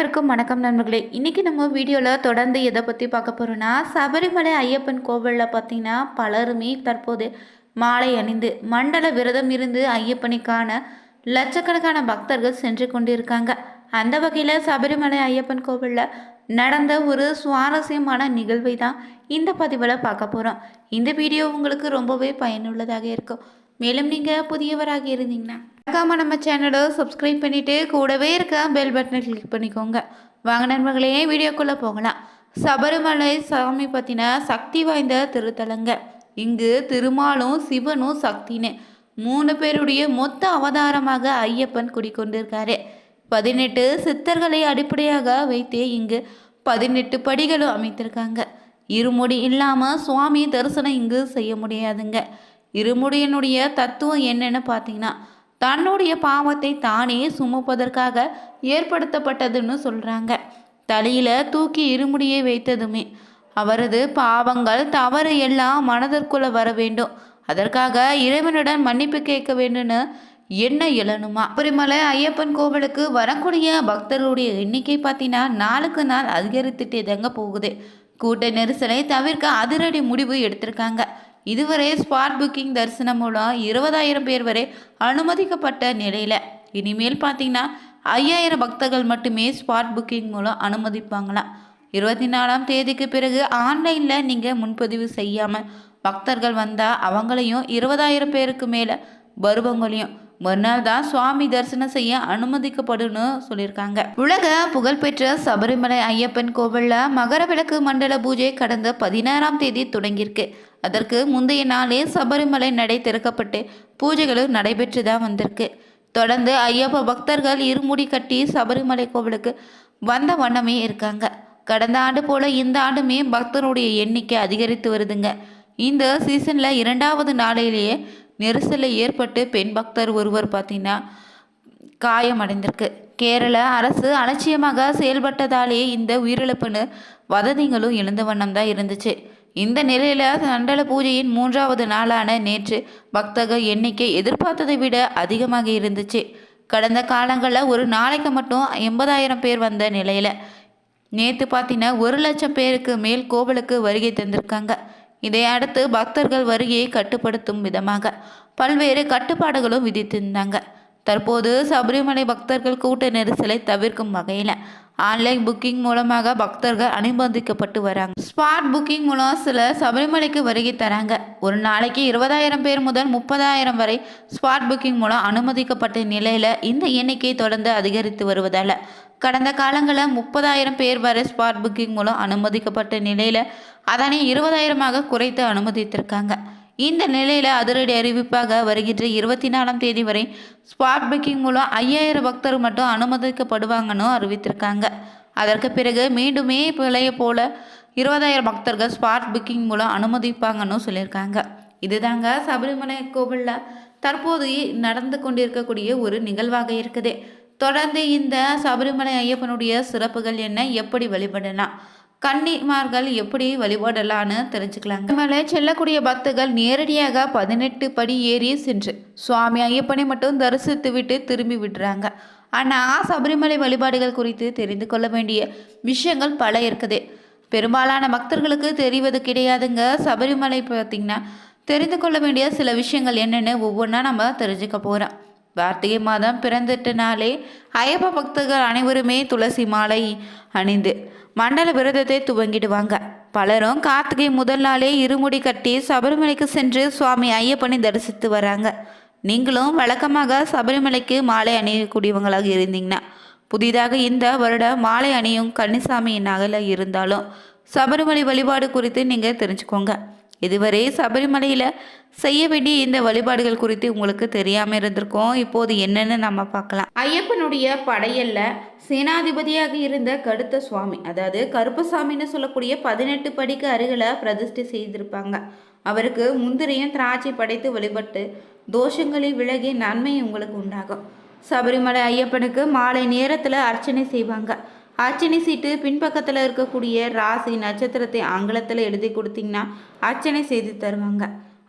அனைவருக்கும் வணக்கம் நண்பர்களே. இன்றைக்கி நம்ம வீடியோவில் தொடர்ந்து எதை பற்றி பார்க்க போகிறோன்னா சபரிமலை ஐயப்பன் கோவிலில் பார்த்திங்கன்னா பலருமே தற்போது மாலை அணிந்து மண்டல விரதம் இருந்து ஐயப்பனுக்கான லட்சக்கணக்கான பக்தர்கள் சென்று கொண்டிருக்காங்க. அந்த வகையில் சபரிமலை ஐயப்பன் கோவிலில் நடந்த ஒரு சுவாரஸ்யமான நிகழ்வை தான் இந்த பதிவில் பார்க்க போகிறோம் இந்த வீடியோ உங்களுக்கு ரொம்பவே பயனுள்ளதாக இருக்கும். மேலும் நீங்கள் புதியவராக இருந்தீங்கன்னா மறக்காம நம்ம சேனலை சப்ஸ்கிரைப் பண்ணிவிட்டு கூடவே இருக்க பெல் பட்டனை கிளிக் பண்ணிக்கோங்க. வாங்க நண்பர்களே வீடியோக்குள்ளே போகலாம். சபரிமலை சாமி பற்றின சக்தி வாய்ந்த திருத்தலங்க. இங்கு திருமாலும் சிவனும் சக்தின்னு மூணு பேருடைய மொத்த அவதாரமாக ஐயப்பன் குடிக்கொண்டிருக்காரு. பதினெட்டு சித்தர்களை அடிப்படையாக வைத்தே இங்கு பதினெட்டு படிகளும் அமைத்திருக்காங்க இருமுடி இல்லாமல் சுவாமி தரிசனம் இங்கு செய்ய முடியாதுங்க. இருமுடியினுடைய தத்துவம் என்னன்னு பார்த்தீங்கன்னா தன்னுடைய பாவத்தை தானே சுமப்பதற்காக ஏற்படுத்தப்பட்டதுன்னு சொல்கிறாங்க தலையில் தூக்கி இருமுடியை வைத்ததுமே அவரது பாவங்கள் தவறு எல்லாம் மனதிற்குள்ள வர வேண்டும். அதற்காக இறைவனுடன் மன்னிப்பு கேட்க வேண்டும்னு என்ன இழனுமா அப்புறமலை ஐயப்பன் கோவிலுக்கு வரக்கூடிய பக்தர்களுடைய எண்ணிக்கை பார்த்தீங்கன்னா நாளுக்கு நாள் அதிகரித்துட்டே தாங்க போகுது. கூட்ட நெரிசலை தவிர்க்க அதிரடி முடிவு எடுத்திருக்காங்க. இதுவரை ஸ்பாட் புக்கிங் தரிசனம் மூலம் இருபதாயிரம் பேர் வரை அனுமதிக்கப்பட்ட நிலையில். இனிமேல் பார்த்தீங்கன்னா ஐயாயிரம் பக்தர்கள் மட்டுமே ஸ்பாட் புக்கிங் மூலம் அனுமதிப்பாங்களாம் இருபத்தி நாலாம் தேதிக்கு பிறகு ஆன்லைனில் நீங்கள் முன்பதிவு செய்யாமல் பக்தர்கள் வந்தால் அவங்களையும் இருபதாயிரம் பேருக்கு மேலே வருபவங்களையும் மறுநாள் தான் சுவாமி தரிசனம் செய்ய அனுமதிக்கப்படும் சொல்லியிருக்காங்க. உலக புகழ்பெற்ற சபரிமலை ஐயப்பன் கோவிலில் மகர விளக்கு மண்டல பூஜை கடந்த பதினாறாம் தேதி தொடங்கியிருக்கு. அதற்கு முந்தைய நாளே சபரிமலை நடை திறக்கப்பட்டு பூஜைகளும் நடைபெற்று தான் வந்திருக்கு. தொடர்ந்து ஐயப்ப பக்தர்கள் இருமுடி கட்டி சபரிமலை கோவிலுக்கு வந்த வண்ணமே இருக்காங்க. கடந்த ஆண்டு போல இந்த ஆண்டுமே பக்தருடைய எண்ணிக்கை அதிகரித்து வருதுங்க. இந்த சீசனில் இரண்டாவது நாளையிலேயே நெரிசலில் ஏற்பட்டு பெண் பக்தர் ஒருவர் பார்த்தீங்கன்னா காயமடைந்திருக்கு. கேரள அரசு அலட்சியமாக செயல்பட்டதாலே இந்த உயிரிழப்புன்னு வதந்திகளும் எழுந்த வண்ணம் தான் இருந்துச்சு. இந்த நிலையில் சண்டல பூஜையின் மூன்றாவது நாளான நேற்று பக்தர்கள் எண்ணிக்கை எதிர்பார்த்ததை விட அதிகமாக இருந்துச்சு. கடந்த காலங்களில் ஒரு நாளைக்கு மட்டும் எண்பதாயிரம் பேர் வந்த நிலையில் நேற்று பார்த்தீங்கன்னா ஒரு லட்சம் பேருக்கு மேல் கோவிலுக்கு வருகை தந்திருக்காங்க. இதை அடுத்து பக்தர்கள் வருகையை கட்டுப்படுத்தும் விதமாக பல்வேறு கட்டுப்பாடுகளும் விதித்திருந்தாங்க. தற்போது சபரிமலை பக்தர்கள் கூட்ட நெரிசலை தவிர்க்கும் வகையில் ஆன்லைன் புக்கிங் மூலமாக பக்தர்கள் அனுமதிக்கப்பட்டு வராங்க. ஸ்பாட் புக்கிங் மூலம் சில சபரிமலைக்கு வருகை தராங்க. ஒரு நாளைக்கு இருபதாயிரம் பேர் முதல் முப்பதாயிரம் வரை ஸ்பாட் புக்கிங் மூலம் அனுமதிக்கப்பட்ட நிலையில் இந்த எண்ணிக்கை தொடர்ந்து அதிகரித்து வருவதால் கடந்த காலங்களில் முப்பதாயிரம் பேர் வரை ஸ்பாட் புக்கிங் மூலம் அனுமதிக்கப்பட்ட நிலையில் அதனை இருபதாயிரமாக குறைத்து அனுமதித்திருக்காங்க. இந்த நிலையில் அதிரடி அறிவிப்பாக வருகின்ற இருபத்தி நாலாம் தேதி வரை ஸ்பாட் புக்கிங் மூலம் ஐயாயிரம் பக்தர் மட்டும் அனுமதிக்கப்படுவாங்கன்னு அறிவித்திருக்காங்க. அதற்கு பிறகு மீண்டுமே பிழைய போல இருபதாயிரம் பக்தர்கள் ஸ்பாட் புக்கிங் மூலம் அனுமதிப்பாங்கன்னு சொல்லியிருக்காங்க. இதுதாங்க சபரிமலை கோவிலில் தற்போது நடந்து கொண்டிருக்கக்கூடிய ஒரு நிகழ்வாக இருக்குது. தொடர்ந்து இந்த சபரிமலை ஐயப்பனுடைய சிறப்புகள் என்ன எப்படி வழிபடலாம்? கன்னிமார்கள் எப்படி வழிபடலான்னு தெரிஞ்சுக்கலாங்க. மேலே செல்லக்கூடிய பக்தர்கள் நேரடியாக பதினெட்டு படி ஏறி சென்று சுவாமி ஐயப்பனை மட்டும் தரிசித்து விட்டு திரும்பி விடுறாங்க. ஆனால் சபரிமலை வழிபாடுகள் குறித்து தெரிந்து கொள்ள வேண்டிய விஷயங்கள் பல இருக்குது. பெரும்பாலான பக்தர்களுக்கு தெரிவது கிடையாதுங்க. சபரிமலை பார்த்திங்கன்னா தெரிந்து கொள்ள வேண்டிய சில விஷயங்கள் என்னென்னு ஒவ்வொன்றா நம்ம தெரிஞ்சுக்க போகிறோம் கார்த்திகை மாதம் பிறந்துட்டனாலே ஐயப்ப பக்தர்கள் அனைவருமே துளசி மாலை அணிந்து மண்டல விரதத்தை துவங்கிடுவாங்க. பலரும் கார்த்திகை முதல் நாளே இருமுடி கட்டி சபரிமலைக்கு சென்று சுவாமி ஐயப்பனை தரிசித்து வராங்க. நீங்களும் வழக்கமாக சபரிமலைக்கு மாலை அணியக்கூடியவங்களாக இருந்தீங்கன்னா புதிதாக இந்த வருடம் மாலை அணியும் கன்னிசாமி நகல இருந்தாலும் சபரிமலை வழிபாடு குறித்து நீங்கள் தெரிஞ்சுக்கோங்க. இதுவரை சபரிமலையில் செய்ய வேண்டிய இந்த வழிபாடுகள் குறித்து உங்களுக்கு தெரியாமல் இருந்திருக்கோம். இப்போது என்னென்னு நம்ம பார்க்கலாம். ஐயப்பனுடைய படையல்ல சேனாதிபதியாக இருந்த கடுத்த சுவாமி அதாவது கருப்பசாமின்னு சொல்லக்கூடிய பதினெட்டு படிக்கு அருகில் பிரதிஷ்டை செய்திருப்பாங்க. அவருக்கு முந்திரியும் திராட்சை படைத்து வழிபட்டு தோஷங்களில் விலகி நன்மை உங்களுக்கு உண்டாகும். சபரிமலை ஐயப்பனுக்கு மாலை நேரத்தில் அர்ச்சனை செய்வாங்க. அர்ச்சனை சீட்டு பின்பக்கத்தில் இருக்கக்கூடிய ராசி நட்சத்திரத்தை ஆங்கிலத்தில் எழுதி கொடுத்தீங்கன்னா அர்ச்சனை செய்து தருவாங்க.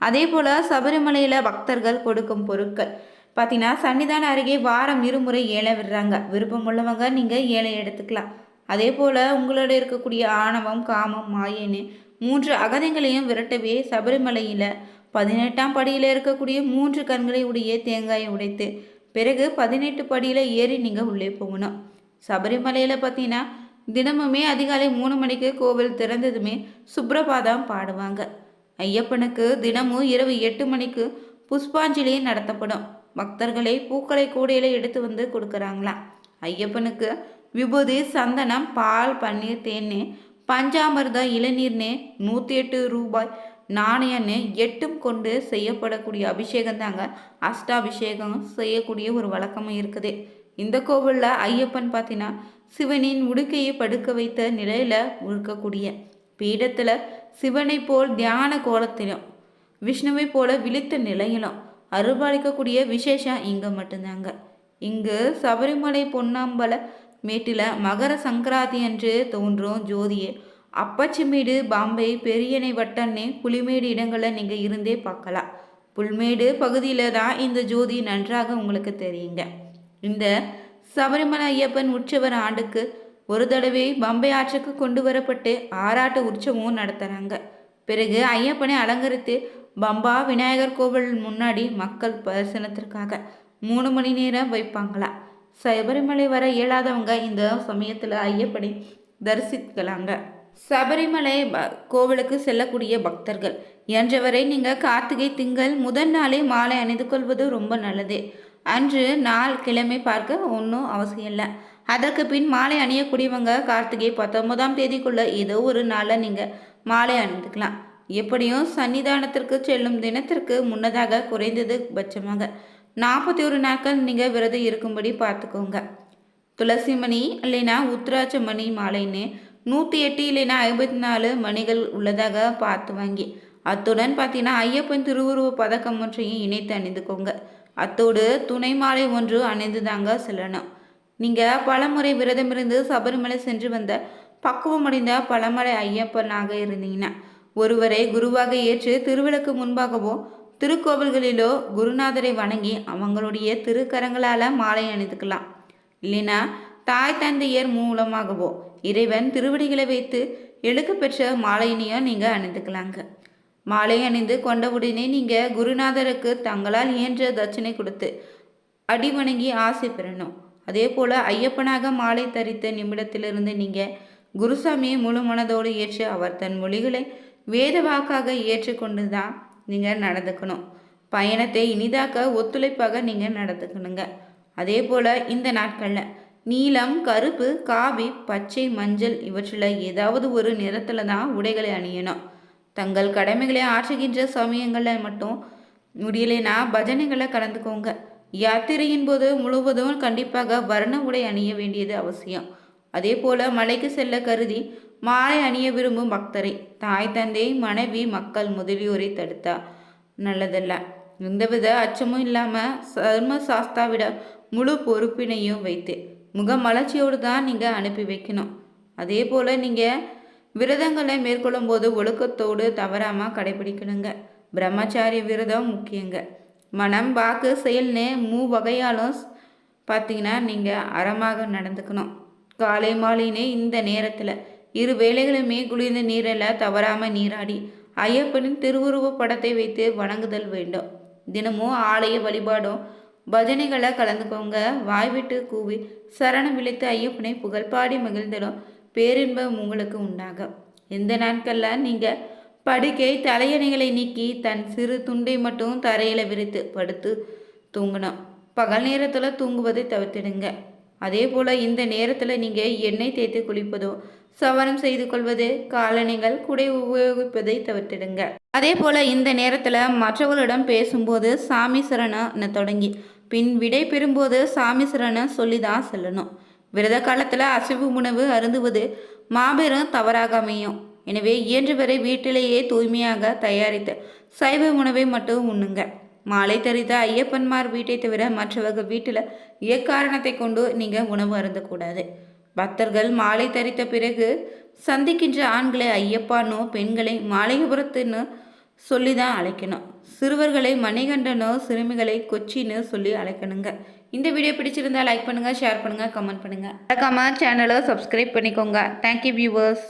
அதே போல் சபரிமலையில் பக்தர்கள் கொடுக்கும் பொருட்கள். பார்த்தீங்கன்னா சன்னிதான அருகே வாரம் இருமுறை ஏழை விடுறாங்க. விருப்பம் உள்ளவங்க நீங்கள் ஏழை எடுத்துக்கலாம். அதே போல் உங்களோட இருக்கக்கூடிய ஆணவம் காமம் மாயன்னு மூன்று அகதைகளையும் விரட்டவே சபரிமலையில் பதினெட்டாம் படியில் இருக்கக்கூடிய மூன்று கண்களை உடைய தேங்காயை உடைத்து பிறகு பதினெட்டு படியில் ஏறி நீங்கள் உள்ளே போகணும். சபரிமலையில் பார்த்தீங்கன்னா தினமுமே அதிகாலை மூணு மணிக்கு கோவில் திறந்ததுமே சுப்ரபாதம் பாடுவாங்க. ஐயப்பனுக்கு தினமும் இரவு எட்டு மணிக்கு புஷ்பாஞ்சலி நடத்தப்படும். பக்தர்களை பூக்களை கூடையில் எடுத்து வந்து கொடுக்குறாங்களாம். ஐயப்பனுக்கு விபூதி சந்தனம் பால் பன்னீர் தேன்னு பஞ்சாமிர்தம் இளநீர்னே நூற்றி எட்டு ரூபாய் நாணயன்னு எட்டும் கொண்டு செய்யப்படக்கூடிய அபிஷேகம் தாங்க அஷ்டாபிஷேகம் செய்யக்கூடிய ஒரு வழக்கமும் இருக்குது. இந்த கோவிலில் ஐயப்பன் பார்த்தீங்கன்னா சிவனின் உடுக்கையை படுக்க வைத்த நிலையில் இருக்கக்கூடிய பீடத்தில் சிவனை போல் தியான கோலத்திலும் விஷ்ணுவை போல விழித்த நிலையிலும் அருள்பாலிக்கக்கூடிய விசேஷம் இங்கே மட்டும்தாங்க. இங்கு சபரிமலை பொன்னாம்பல மேட்டில் மகர சங்கராதி அன்று தோன்றும் ஜோதியை. அப்பச்சிமேடு பாம்பே பெரியணை வட்டண்ணே புலிமேடு இடங்களில் நீங்கள் இருந்தே பார்க்கலாம். புல்மேடு பகுதியில் தான் இந்த ஜோதி நன்றாக உங்களுக்கு தெரியுங்க. இந்த சபரிமலை ஐயப்பன் உற்சவர் ஆண்டுக்கு ஒரு தடவை பம்பை ஆற்றுக்கு கொண்டு வரப்பட்டு ஆராட்ட உற்சவமும் நடத்துகிறாங்க பிறகு ஐயப்பனை அலங்கரித்து பம்பா விநாயகர் கோவில் முன்னாடி மக்கள் தரிசனத்திற்காக மூணு மணி நேரம் வைப்பாங்களா? சபரிமலை வர இயலாதவங்க இந்த சமயத்தில் ஐயப்பனை தரிசிக்கலாங்க. சபரிமலை கோவிலுக்கு செல்லக்கூடிய பக்தர்கள் என்றவரை நீங்கள் கார்த்திகை திங்கள் முதல் நாளே மாலை அணிந்து கொள்வது ரொம்ப நல்லது. அன்று நாள் கிழமை பார்க்க ஒன்றும் அவசியம் இல்லை. அதற்கு பின் மாலை அணியக்கூடியவங்க கார்த்திகை பத்தொன்பதாம் தேதிக்குள்ள ஏதோ ஒரு நாளில் நீங்கள் மாலை அணிந்துக்கலாம். எப்படியும் சன்னிதானத்திற்கு செல்லும் தினத்திற்கு முன்னதாக குறைந்தது பட்சமாக நாற்பத்தி ஒரு நாட்கள் நீங்கள் விரதம் இருக்கும்படி பார்த்துக்கோங்க. துளசி மணி இல்லைன்னா உத்ராட்ச மணி மாலைன்னு நூற்றி எட்டு இல்லைன்னா ஐம்பத்தி நாலு மணிகள் உள்ளதாக பார்த்து வாங்கி அத்துடன் பார்த்தீங்கன்னா ஐயப்பன் திருவுருவ பதக்கம் ஒன்றையும் இணைத்து அணிந்துக்கோங்க. அத்தோடு துணை மாலை ஒன்று அணிந்து தாங்க செல்லணும் நீங்கள் பலமுறை விரதமிருந்து சபரிமலை சென்று வந்த பக்குவமடைந்த பழமலை ஐயப்பனாக இருந்தீங்கன்னா ஒருவரை குருவாக ஏற்று திருவிளக்கு முன்பாகவோ திருக்கோவில்களிலோ குருநாதரை வணங்கி அவங்களுடைய திருக்கரங்களால் மாலை அணிந்துக்கலாம். இல்லைனா தாய் தந்தையர் மூலமாகவோ இறைவன் திருவடிகளை வைத்து எழுக்க பெற்ற மாலையினையும் நீங்கள் அணிந்துக்கலாங்க. மாலை அணிந்து கொண்டவுடனே நீங்கள் குருநாதருக்கு தங்களால் இயன்ற தட்சணை கொடுத்து அடி வணங்கி ஆசை பெறணும். அதே போல் ஐயப்பனாக மாலை தரித்த நிமிடத்திலிருந்து நீங்கள் குருசாமியை முழு மனதோடு ஏற்று அவர் தன் மொழிகளை வேத வாக்காக ஏற்றுக்கொண்டு தான் நீங்கள் நடந்துக்கணும். பயணத்தை இனிதாக்க ஒத்துழைப்பாக நீங்கள் நடந்துக்கணுங்க. அதே போல் இந்த நாட்களில் நீலம் கருப்பு காவி பச்சை மஞ்சள் இவற்றில் ஏதாவது ஒரு நிறத்தில் தான் உடைகளை அணியணும். தங்கள் கடமைகளை ஆற்றுகின்ற சமயங்களில் மட்டும் முடியலைன்னா பஜனைகளை கலந்துக்கோங்க. யாத்திரையின் போது முழுவதும் கண்டிப்பாக வர்ண உடை அணிய வேண்டியது அவசியம். அதே போல மலைக்கு செல்ல கருதி மாலை அணிய விரும்பும் பக்தரை தாய் தந்தை மனைவி மக்கள் முதலியோரை தடுத்தா நல்லதல்ல. எந்தவித அச்சமும் இல்லாமல் சர்ம சாஸ்தாவிட முழு பொறுப்பினையும் வைத்து முகமலர்ச்சியோடு தான் நீங்கள் அனுப்பி வைக்கணும். அதே போல் நீங்கள் விரதங்களை மேற்கொள்ளும் போது ஒழுக்கத்தோடு தவறாமல் கடைபிடிக்கணுங்க. பிரம்மச்சாரிய விரதம் முக்கியங்க. மனம் வாக்கு செயல்னு மூ வகையாலும் பார்த்தீங்கன்னா நீங்கள் அறமாக நடந்துக்கணும். காலை மாலையினே இந்த நேரத்தில். இரு வேளைகளுமே குளிர்ந்த நீரில் தவறாமல் நீராடி ஐயப்பனின் திருவுருவ படத்தை வைத்து வணங்குதல் வேண்டும். தினமும் ஆலய வழிபாடும் பஜனைகளை கலந்துக்கோங்க. வாய்விட்டு கூவி சரணம் விழித்து ஐயப்பனை புகழ்பாடி மகிழ்ந்தலும் பேரின்பம் உங்களுக்கு உண்டாகும் இந்த நாட்களில் நீங்கள் படுக்கை தலையணைகளை நீக்கி தன் சிறு துண்டை மட்டும் தரையில் விரித்து படுத்து தூங்கணும். பகல் நேரத்தில் தூங்குவதை தவிர்த்திடுங்க. அதே போல் இந்த நேரத்தில் நீங்கள் எண்ணெய் தேய்த்து குளிப்பதோ சவரம் செய்து கொள்வது காலணிகள் குடை உபயோகிப்பதை தவிர்த்திடுங்க. அதே போல் இந்த நேரத்தில் மற்றவர்களிடம் பேசும்போது சாமி சரண தொடங்கி பின் விடை பெறும்போது சாமி சரணம் சொல்லி தான் செல்லணும். விரத காலத்தில் அசைவு உணவு அருந்துவது மாபெரும் தவறாக அமையும். எனவே இயன்றவரை வீட்டிலேயே தூய்மையாக தயாரித்த சைவ உணவை மட்டும் உண்ணுங்க. மாலை தரித்த ஐயப்பன்மார் வீட்டை தவிர மற்றவர்கள் வீட்டில் எக்காரணத்தை கொண்டு நீங்கள் உணவு அருந்தக்கூடாது. பக்தர்கள் மாலை தரித்த பிறகு சந்திக்கின்ற ஆண்களை ஐயப்பானோ பெண்களை மாலையபுரத்துன்னு சொல்லி தான் அழைக்கணும். சிறுவர்களை மணிகண்டனோ சிறுமிகளை கொச்சின்னு சொல்லி அழைக்கணுங்க. இந்த வீடியோ பிடிச்சிருந்தா லைக் பண்ணுங்கள் ஷேர் பண்ணுங்கள் கமெண்ட் பண்ணுங்கள் மறக்காமல் சேனலை சப்ஸ்கிரைப் பண்ணிக்கோங்க. Thank you viewers